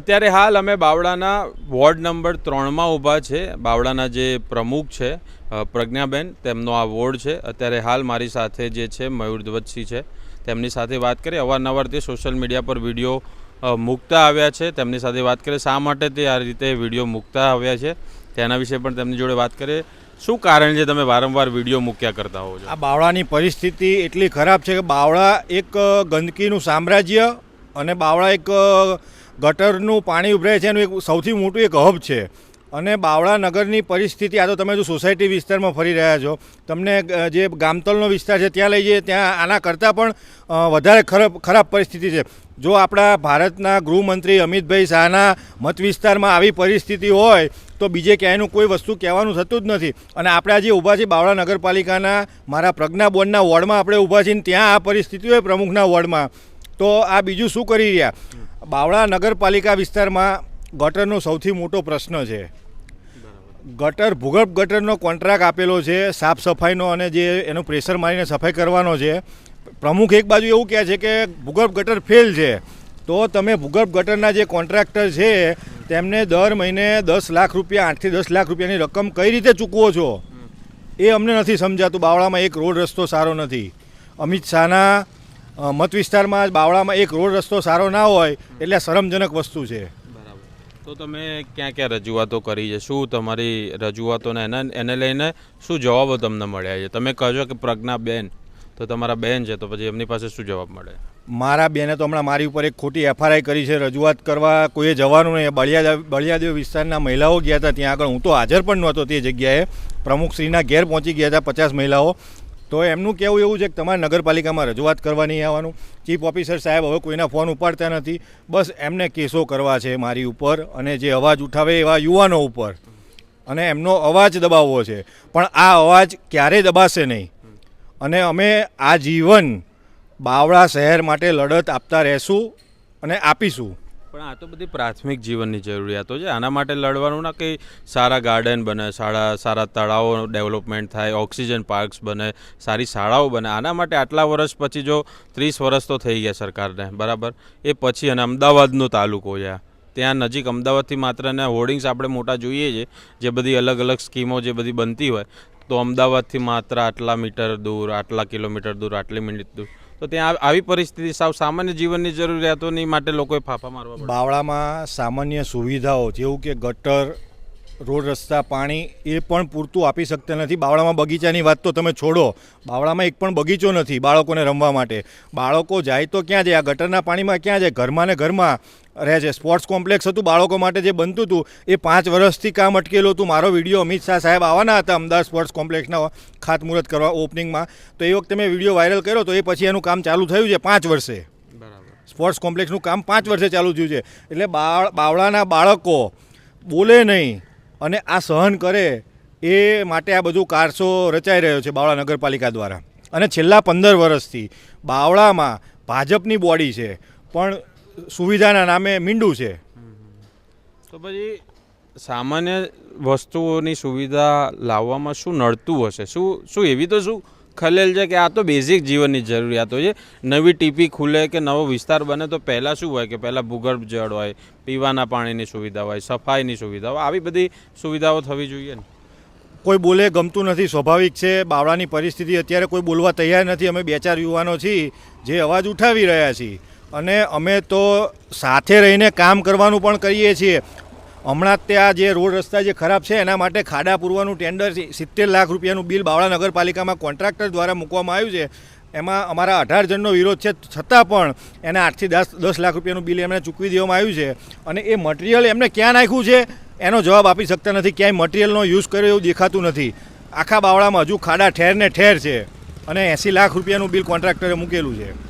અત્યારે હાલ અમે બાવળાના વોર્ડ નંબર ત્રણમાં ઊભા છે. બાવળાના જે પ્રમુખ છે પ્રજ્ઞાબેન, તેમનો આ વોર્ડ છે. અત્યારે હાલ મારી સાથે જે છે મયુર ધ્વજસિંહ છે. તેમની સાથે વાત કરીએ. અવારનવાર તે સોશિયલ મીડિયા પર વીડિયો મૂકતા આવ્યા છે. તેમની સાથે વાત કરીએ. શા માટે તે આ રીતે વીડિયો મૂકતા આવ્યા છે? તેના વિશે પણ તેમની જોડે વાત કરીએ. શું કારણ છે તમે વારંવાર વીડિયો મૂક્યા કરતા હો છો? આ બાવળાની પરિસ્થિતિ એટલી ખરાબ છે કે બાવળા એક ગંદકીનું સામ્રાજ્ય અને બાવળા એક ગટરનું પાણી ઉભરાય છે એનું એક સૌથી મોટું એક હબ છે. અને બાવળા નગરની પરિસ્થિતિ, આ તો તમે જો સોસાયટી વિસ્તારમાં ફરી રહ્યા છો, તમને જે ગામતલનો વિસ્તાર છે, ત્યાં લઈ જઈએ, ત્યાં આના કરતાં પણ વધારે ખરાબ ખરાબ પરિસ્થિતિ છે. જો આપણા ભારતના ગૃહમંત્રી અમિતભાઈ શાહના મત વિસ્તારમાં આવી પરિસ્થિતિ હોય, તો બીજે ક્યાંયનું કોઈ વસ્તુ કહેવાનું થતું જ નથી. અને આપણે આજે ઊભા છીએ બાવળા નગરપાલિકાના, મારા પ્રજ્ઞા બોર્ડના વોર્ડમાં આપણે ઊભા છીએ ત્યાં આ પરિસ્થિતિ હોય પ્રમુખના વોર્ડમાં. તો આ બીજું શું કરી રહ્યા? બાવળા નગરપાલિકા વિસ્તારમાં ગટરનો સૌથી મોટો પ્રશ્ન છે. ગટર, ભૂગર્ભ ગટરનો કોન્ટ્રાક્ટ આપેલો છે, સાફ સફાઈનો અને જે એનું પ્રેશર મારીને સફાઈ કરવાનો છે. પ્રમુખ એક બાજુ એવું કહે છે કે ભૂગર્ભ ગટર ફેલ છે. તો તમે ભૂગર્ભ ગટરના જે કોન્ટ્રાક્ટર છે, તેમને દર મહિને દસ લાખ રૂપિયા આઠથી દસ લાખ રૂપિયાની રકમ કઈ રીતે ચૂકવો છો? એ અમને નથી સમજાતું. બાવળામાં એક રોડ રસ્તો સારો નથી. અમિત શાહના મત વિસ્તારમાં બાવળામાં એક રોડ રસ્તો સારો ના હોય એટલે શરમજનક વસ્તુ છે. બરાબર. તો તમે ક્યાં ક્યાં રજૂઆતો કરી છે? શું તમારી રજૂઆતોને એના એને લઈને શું જવાબો તમને મળ્યા છે? તમે કહો કે પ્રજ્ઞા બેન તો તમારા બેન છે તો પછી એમની પાસે શું જવાબ મળે? મારા બેને તો હમણાં મારી ઉપર એક ખોટી એફઆરઆઈ કરી છે. રજૂઆત કરવા કોઈએ જવાનું નહીં. બળિયા બળિયાદેવ વિસ્તારના મહિલાઓ ગયા હતા ત્યાં આગળ. હું તો હાજર પણ નહોતો તે જગ્યાએ. પ્રમુખશ્રીના ઘેર પહોંચી ગયા હતા પચાસ મહિલાઓ. તો એમનું કહેવું એવું છે કે તમારે નગરપાલિકામાં રજૂઆત કરવા નહીં આવવાનું. ચીફ ઓફિસર સાહેબ હવે કોઈના ફોન ઉપાડતા નથી. બસ એમને કેસો કરવા છે મારી ઉપર અને જે અવાજ ઉઠાવે એવા યુવાનો ઉપર. અને એમનો અવાજ દબાવવો છે. પણ આ અવાજ ક્યારેય દબાશે નહીં? અને અમે આ જીવન બાવળા શહેર માટે લડત આપતા રહેશું અને આપીશું. પણ આ તો બધી પ્રાથમિક જીવનની જરૂરિયાતો છે. આના માટે લડવાનું ના કંઈ સારા ગાર્ડન બને, સારા સારા તળાવો ડેવલપમેન્ટ થાય, ઓક્સિજન પાર્ક્સ બને, સારી શાળાઓ બને. આના માટે આટલા વર્ષ પછી જો ત્રીસ વર્ષ તો થઈ ગયા સરકારને, બરાબર? એ પછી અને અમદાવાદનો તાલુકો છે ત્યાં નજીક અમદાવાદથી માત્ર ને હોર્ડિંગ્સ આપણે મોટા જોઈએ છે, જે બધી અલગ અલગ સ્કીમો જે બધી બનતી હોય, તો અમદાવાદથી માત્ર આટલા મીટર દૂર, આટલા કિલોમીટર દૂર, આટલી મિનિટ દૂર. તો ત્યાં આવી પરિસ્થિતિ સાવ સામાન્ય જીવનની જરૂરિયાતોની માટે લોકોએ ફાફા મારવા બાવળામાં સામાન્ય સુવિધાઓ જેવું કે ગટર રોડ રસ્તા પાણી એ પણ પૂરતું આપી શકતા નથી. બાવળામાં બગીચાની વાત તો તમે છોડો. બાવળામાં એક પણ બગીચો નથી બાળકોને રમવા માટે. બાળકો જાય તો ક્યાં જાય? આ ગટરના પાણીમાં ક્યાં જાય? ઘરમાં ને ઘરમાં રહે છે. સ્પોર્ટ્સ કોમ્પ્લેક્સ હતું બાળકો માટે જે બનતું હતું એ પાંચ વર્ષથી કામ અટકેલું હતું. મારો વીડિયો અમિત શાહ સાહેબ આવવાના હતા અમદાવાદ સ્પોર્ટ્સ કોમ્પ્લેક્સના ખાતમુહૂર્ત કરવા ઓપનિંગમાં. તો એ વખતે મેં વીડિયો વાયરલ કર્યો તો એ પછી એનું કામ ચાલુ થયું છે પાંચ વર્ષે. બરાબર. સ્પોર્ટ્સ કોમ્પ્લેક્સનું કામ પાંચ વર્ષે ચાલુ થયું છે. એટલે બાળ બાવળાના બાળકો બોલે નહીં. અને આ સહન કરે એ માટે આ બધું કારસો રચાઈ રહ્યો છે બાવળા નગરપાલિકા દ્વારા. અને છેલ્લા પંદર વર્ષથી બાવળામાં ભાજપની બોડી છે, પણ સુવિધાના નામે મીંડું છે. તો પછી સામાન્ય વસ્તુઓની સુવિધા લાવવામાં શું નડતું હશે? શું શું એવી તો શું ખલેલ છે કે આ તો બેઝિક જીવનની જરૂરિયાતો છે. નવી ટીપી ખુલે કે નવો વિસ્તાર બને તો પહેલાં શું હોય કે પહેલાં ભૂગર્ભ જળ હોય, પીવાના પાણીની સુવિધા હોય, સફાઈની સુવિધા હોય, આવી બધી સુવિધાઓ થવી જોઈએ ને. કોઈ બોલે ગમતું નથી, સ્વાભાવિક છે, બાવળાની પરિસ્થિતિ અત્યારે કોઈ બોલવા તૈયાર નથી. અમે બે ચાર યુવાનો છીએ જે અવાજ ઉઠાવી રહ્યા છીએ. અને અમે તો સાથે રહીને કામ કરવાનું પણ કરીએ છીએ. હમણાં ત્યાં જે રોડ રસ્તા જે ખરાબ છે, એના માટે ખાડા પૂરવાનું ટેન્ડર સિત્તેર લાખ રૂપિયાનું બિલ બાવળા નગરપાલિકામાં કોન્ટ્રાક્ટર દ્વારા મૂકવામાં આવ્યું છે. એમાં અમારા અઢાર જણનો વિરોધ છે, છતાં પણ એને આઠથી દસ દસ લાખ રૂપિયાનું બિલ એમને ચૂકવી દેવામાં આવ્યું છે. અને એ મટીરિયલ એમને ક્યાં નાખ્યું છે, એનો જવાબ આપી શકતા નથી. ક્યાંય મટીરિયલનો યુઝ કર્યો એવું દેખાતું નથી. આખા બાવળામાં હજુ ખાડા ઠેર ને ઠેર છે અને એંસી લાખ રૂપિયાનું બિલ કોન્ટ્રાક્ટરે મૂકેલું છે.